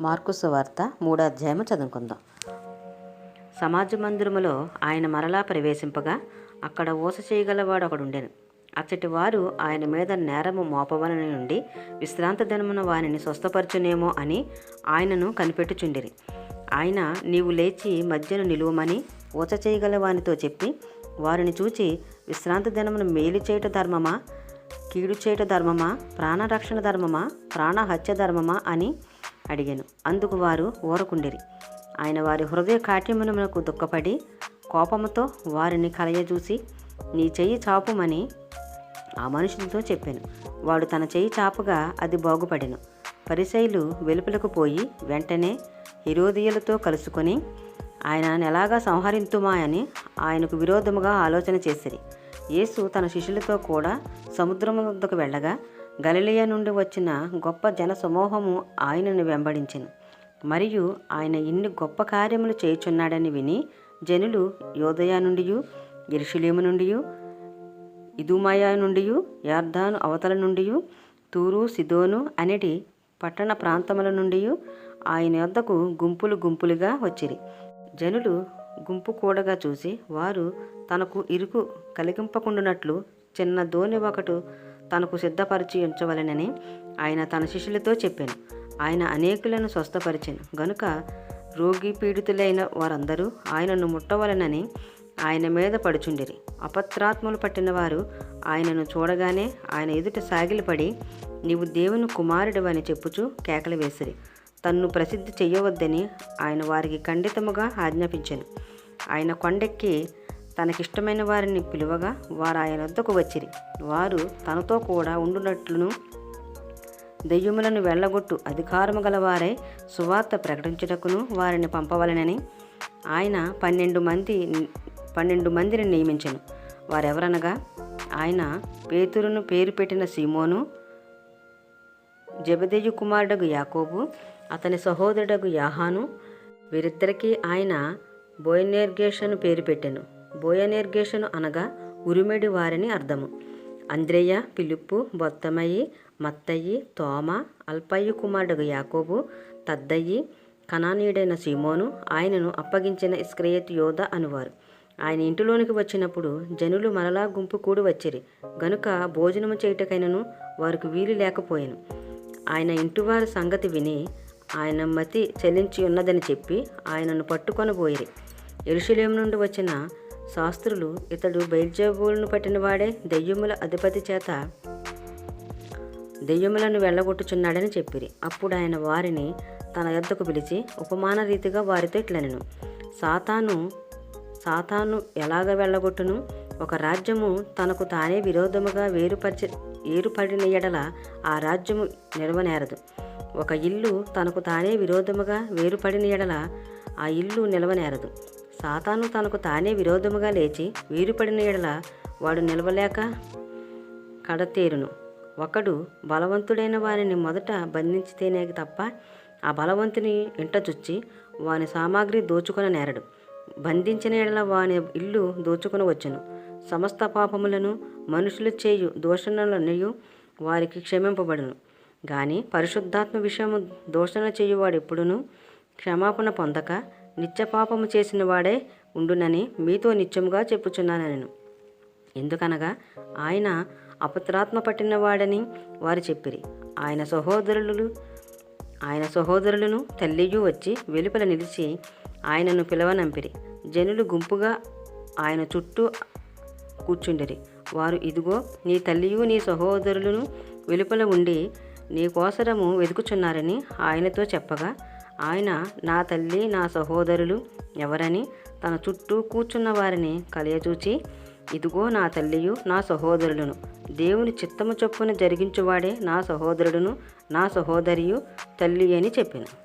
మార్కుసు వార్త మూడో అధ్యాయము చదువుకుందాం. సమాజ మందిరములో ఆయన మరలా ప్రవేశింపగా అక్కడ ఊస చేయగలవాడు ఒకడుండెను అచ్చటి వారు ఆయన మీద నేరము మోపవలని నుండి విశ్రాంత దినమున వానిని స్వస్థపరచునేమో అని ఆయనను కనిపెట్టుచుండిరి. ఆయన నీవు లేచి మధ్యను నిలువమని ఊచ చేయగల వానితో చెప్పి వారిని చూచి విశ్రాంతి దినమున మేలు చేయట ధర్మమా? కీడు చేయట ధర్మమా? ప్రాణరక్షణ ధర్మమా? ప్రాణహత్య ధర్మమా? అని అడిగాను. అందుకు వారు ఊరకుండిరి. ఆయన వారి హృదయ కాఠ్యమునకు దుఃఖపడి కోపముతో వారిని కలయజూసి నీ చెయ్యి చాపుమని ఆ మనుషులతో చెప్పాను. వాడు తన చెయ్యి చాపగా అది బాగుపడెను. పరిశైలు వెలుపలకు పోయి వెంటనే హిరోదియలతో కలుసుకొని ఆయనను ఎలాగా సంహరింతుమా అని ఆయనకు విరోధముగా ఆలోచన చేసిరి. యేసు తన శిష్యులతో కూడా సముద్రము వద్దకు వెళ్ళగా గలిలియ నుండి వచ్చిన గొప్ప జనసమూహము ఆయనను వెంబడించెను. మరియు ఆయన ఇన్ని గొప్ప కార్యములు చేయుచున్నాడని విని జనులు యోదయ నుండి ఎరుషులేము నుండి ఇదుమయా నుండి యార్దాను అవతల నుండి తూరు సిదోను అనేటి పట్టణ ప్రాంతముల నుండి ఆయన యొద్దకు గుంపులు గుంపులుగా వచ్చిరి. జనులు గుంపు కూడగా చూసి వారు తనకు ఇరుకు కలిగింపకుండునట్లు చిన్న దోణి ఒకటి తనకు సిద్ధపరిచి ఉంచవలెనని ఆయన తన శిష్యులతో చెప్పాను. ఆయన అనేకులను స్వస్థపరిచాను. గనుక రోగి పీడితులైన వారందరూ ఆయనను ముట్టవలెనని ఆయన మీద పడుచుండిరి. అపత్రాత్మలు పట్టిన వారు ఆయనను చూడగానే ఆయన ఎదుట సాగిలపడి నీవు దేవుని కుమారుడు అని చెప్పుచు కేకలు వేసిరి. తన్ను ప్రసిద్ధి చేయవద్దని ఆయన వారికి ఖండితముగా ఆజ్ఞాపించాను. ఆయన కొండెక్కి తనకిష్టమైన వారిని పిలువగా వారు ఆయన వద్దకు వచ్చిరి. వారు తనతో కూడా ఉండునట్లును. దెయ్యములను వెళ్ళగొట్టు అధికారము గలవారై సువార్త ప్రకటించుటకును వారిని పంపవలనని ఆయన పన్నెండు మంది పన్నెండు మందిని నియమించను. వారెవరనగా ఆయన పేతురును పేరు పెట్టిన సీమోను జబదేయు కుమారుడగు యాకోబు అతని సహోదరుడగు యాహాను వీరిద్దరికీ ఆయన బోయనేర్గేషను పేరు పెట్టెను. బోయనేర్గేషను అనగా ఉరిమెడి వారిని అర్థము. అంద్రేయ పిలుపు బొత్తమయ్యి మత్తయ్యి తోమ అల్పయ్యి కుమారుడు యాకోబు తద్దయ్యి కణానీయుడైన సీమోను ఆయనను అప్పగించిన ఇస్క్రయత్ యోధ అనువారు. ఆయన ఇంటిలోనికి వచ్చినప్పుడు జనులు మరలా గుంపు కూడి వచ్చిరి. గనుక భోజనము చేయుటకైనను వారికి వీలు లేకపోయాను. ఆయన ఇంటివారి సంగతి విని ఆయన మతి చెల్లించి ఉన్నదని చెప్పి ఆయనను పట్టుకొని పోయిరి ఎరుషులేం నుండి వచ్చిన శాస్త్రులు ఇతడు బయల్జబూలను పట్టినవాడే దెయ్యముల అధిపతి చేత దెయ్యములను వెళ్ళగొట్టుచున్నాడని చెప్పిరి. అప్పుడు ఆయన వారిని తన యొద్దకు పిలిచి ఉపమాన రీతిగా వారితో ఇట్లనెను. సాతాను సాతాను ఎలాగ వెళ్ళగొట్టును? ఒక రాజ్యము తనకు తానే విరోధముగా వేరుపరిచి ఏరుపడిన ఎడల ఆ రాజ్యము నిలవనేరదు. ఒక ఇల్లు తనకు తానే విరోధముగా వేరుపడిన ఎడల ఆ ఇల్లు నిలవనేరదు. సాతాను తనకు తానే విరోధముగా లేచి వీరుపడిన ఎడల వాడు నిలవలేక కడతేరును. ఒకడు బలవంతుడైన వారిని మొదట బంధించితేనే తప్ప ఆ బలవంతుని ఇంట చుచ్చి వాని సామాగ్రి దోచుకొన నేరడు. బంధించిన ఎడల వాని ఇల్లు దోచుకొని వచ్చును. సమస్త పాపములను మనుషులు చేయు దోషణలనియు వారికి క్షమింపబడును. గాని పరిశుద్ధాత్మ విషయము దోషణ చేయువాడెప్పుడును క్షమాపణ పొందక నిత్యపాపము చేసిన వాడే ఉండునని మీతో నిత్యముగా నేను ఎందుకనగా ఆయన అపత్రాత్మ పట్టినవాడని వారు చెప్పిరి. ఆయన సహోదరులు ఆయన సహోదరులను తల్లియు వచ్చి వెలుపల నిలిచి ఆయనను పిలవనంపిరి. జనులు గుంపుగా ఆయన చుట్టూ కూర్చుండిరి. వారు ఇదిగో నీ తల్లియు నీ సహోదరులను వెలుపల ఉండి నీ కోసరము వెతుకుచున్నారని ఆయనతో చెప్పగా ఆయన నా తల్లి నా సహోదరులు ఎవరని తన చుట్టూ కూర్చున్న వారిని కలియచూచి ఇదిగో నా తల్లియు నా సహోదరులను దేవుని చిత్తము చొప్పున జరిగించువాడే నా సహోదరుడును నా సహోదరియు తల్లి అని చెప్పాను.